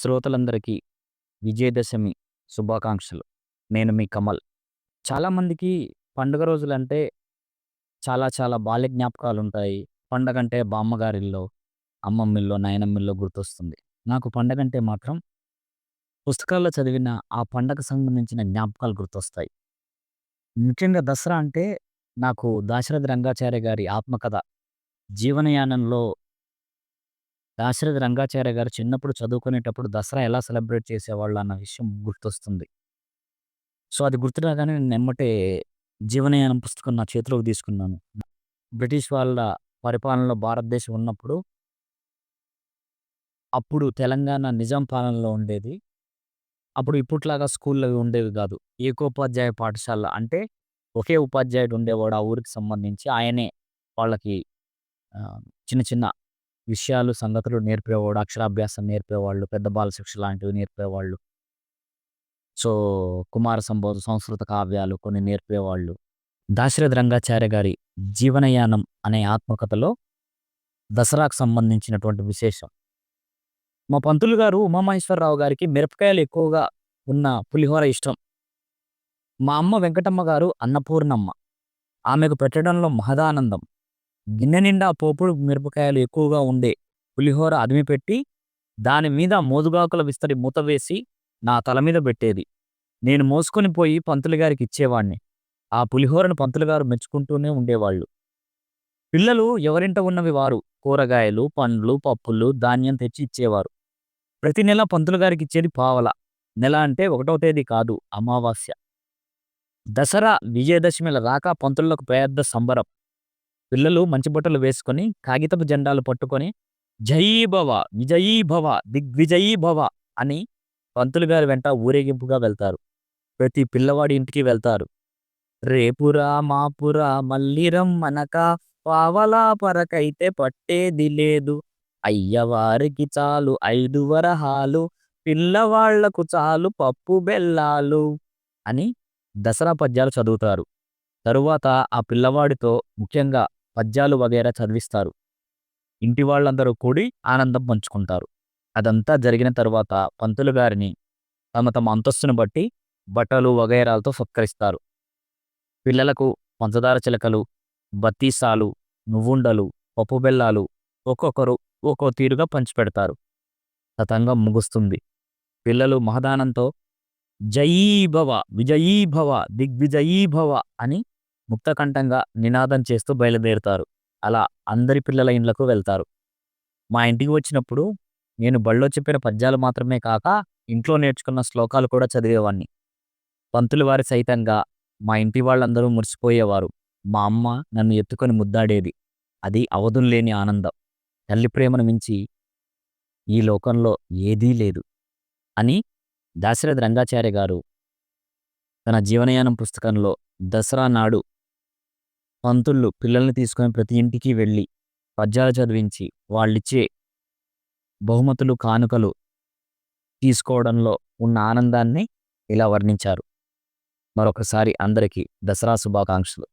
శ్రోతలందరికీ విజయదశమి శుభాకాంక్షలు. నేను మీ కమల్. చాలామందికి పండుగ రోజులంటే చాలా చాలా బాల్య జ్ఞాపకాలు ఉంటాయి పండగ అంటే బామ్మగారిల్లో, అమ్మమ్మిల్లో, నాయనమ్మిల్లో గుర్తొస్తుంది. నాకు పండగ అంటే మాత్రం పుస్తకాల్లో చదివిన ఆ పండగ సంబంధించిన జ్ఞాపకాలు గుర్తొస్తాయి. ముఖ్యంగా దసరా అంటే నాకు దాశరథి రంగాచార్య గారి ఆత్మకథ 'జీవనయానంలో' దాశరథ రంగాచార్య గారు చిన్నప్పుడు చదువుకునేటప్పుడు దసరా ఎలా సెలబ్రేట్ చేసేవాళ్ళు అన్న విషయం గుర్తొస్తుంది. సో, అది గుర్తు రాగానే నేను నెమ్మటే 'జీవనయానం' పుస్తకం నా చేతిలోకి తీసుకున్నాను. బ్రిటిష్ వాళ్ళ పరిపాలనలో భారతదేశం ఉన్నప్పుడు అప్పుడు తెలంగాణ నిజాం పాలనలో ఉండేది. అప్పుడు ఇప్పట్లాగా స్కూళ్ళవి ఉండేవి కాదు ఏకోపాధ్యాయ పాఠశాల అంటే ఒకే ఉపాధ్యాయుడు ఉండేవాడు ఆ ఊరికి సంబంధించి. ఆయనే వాళ్ళకి చిన్న చిన్న విషయాలు, సంగతులు నేర్పేవాడు. అక్షరాభ్యాసం నేర్పేవాళ్ళు. పెద్ద బాలశిక్ష లాంటివి నేర్పేవాళ్ళు. సో, కుమార సంబోధ సంస్కృత కావ్యాలు కొన్ని నేర్పేవాళ్ళు. దాశరథ రంగాచార్య గారి 'జీవనయానం' అనే ఆత్మకథలో దసరాకు సంబంధించినటువంటి విశేషం. మా పంతులు గారు ఉమామహేశ్వరరావు గారికి మిరపకాయలు ఎక్కువగా ఉన్న పులిహోర ఇష్టం. మా అమ్మ వెంకటమ్మ గారు అన్నపూర్ణమ్మ. ఆమెకు పెట్టడంలో మహదానందం. గిన్నె నిండా పోపుడు మిరపకాయలు ఎక్కువగా ఉండే పులిహోర అదిమిపెట్టి, దాని మీద మోదుగాకుల విస్తరి మూత వేసి నా తల మీద పెట్టేది నేను మోసుకొని పోయి పంతులు గారికి ఇచ్చేవాణ్ణి. ఆ పులిహోరను పంతులుగారు మెచ్చుకుంటూనే ఉండేవాళ్ళు. పిల్లలు ఎవరింట ఉన్నవి వారు కూరగాయలు, పండ్లు, పప్పులు, ధాన్యం తెచ్చి ఇచ్చేవారు. ప్రతి నెల పంతులు గారికిచ్చేది పావల నెల అంటే ఒకటో తేదీ కాదు అమావాస్య. దసరా, విజయదశమిల రాక పంతులకు పెద్ద సంబరం. పిల్లలు మంచి బట్టలు వేసుకొని, కాగితపు జెండాలు పట్టుకొని జయీభవ, విజయీభవ, దిగ్విజయీభవ అని పంతులు గారి వెంట ఊరేగింపుగా వెళ్తారు. ప్రతి పిల్లవాడి ఇంటికి వెళ్తారు. రేపురా మాపురా మల్లిరం మనక పావలా పరకైతే పట్టేది లేదు. అయ్యవారికి చాలు ఐదు వరహాలు పిల్లవాళ్ళకు చాలు పప్పు బెల్లాలు అని దసరా పద్యాలు చదువుతారు. తరువాత ఆ పిల్లవాడితో ముఖ్యంగా పద్యాలు వగైరా చదివిస్తారు. ఇంటి వాళ్ళందరూ కూడి ఆనందం పంచుకుంటారు. అదంతా జరిగిన తరువాత పంతులు గారిని తమ తమ అంతస్తును బట్టి బట్టలు వగైరాలతో సత్కరిస్తారు. పిల్లలకు పంచదార చిలకలు, బత్తీసాలు, నువ్వుండలు, పప్పు బెల్లాలు ఒక్కొక్కరు ఒక్కో తీరుగా పంచిపెడతారు. సతంగం ముగుస్తుంది. పిల్లలు మహదానంతో జయీభవ, విజయీభవ, దిగ్విజయీభవ అని ముక్తకంఠంగా నినాదం చేస్తూ బయలుదేరుతారు. అలా అందరి పిల్లల ఇండ్లకు వెళ్తారు. మా ఇంటికి వచ్చినప్పుడు నేను బళ్ళో చెప్పిన పద్యాలు మాత్రమే కాక ఇంట్లో నేర్చుకున్న శ్లోకాలు కూడా చదివేవాడిని పంతులు వారి సైతంగా మా ఇంటి వాళ్ళందరూ మురిసిపోయేవారు. మా అమ్మ నన్ను ఎత్తుకొని ముద్దాడేది. అది అవధుల్లేని ఆనందం. తల్లి ప్రేమను మించి ఈ లోకంలో ఏదీ లేదు అని దాశరథ రంగాచార్య గారు తన 'జీవనయానం' పుస్తకంలో దసరా నాడు పంతుళ్ళు పిల్లల్ని తీసుకొని ప్రతి ఇంటికి వెళ్ళి పద్యాలు చదివించి వాళ్ళిచ్చే బహుమతులు, కానుకలు తీసుకోవడంలో ఉన్న ఆనందాన్ని ఇలా వర్ణించారు. మరొకసారి అందరికీ దసరా శుభాకాంక్షలు.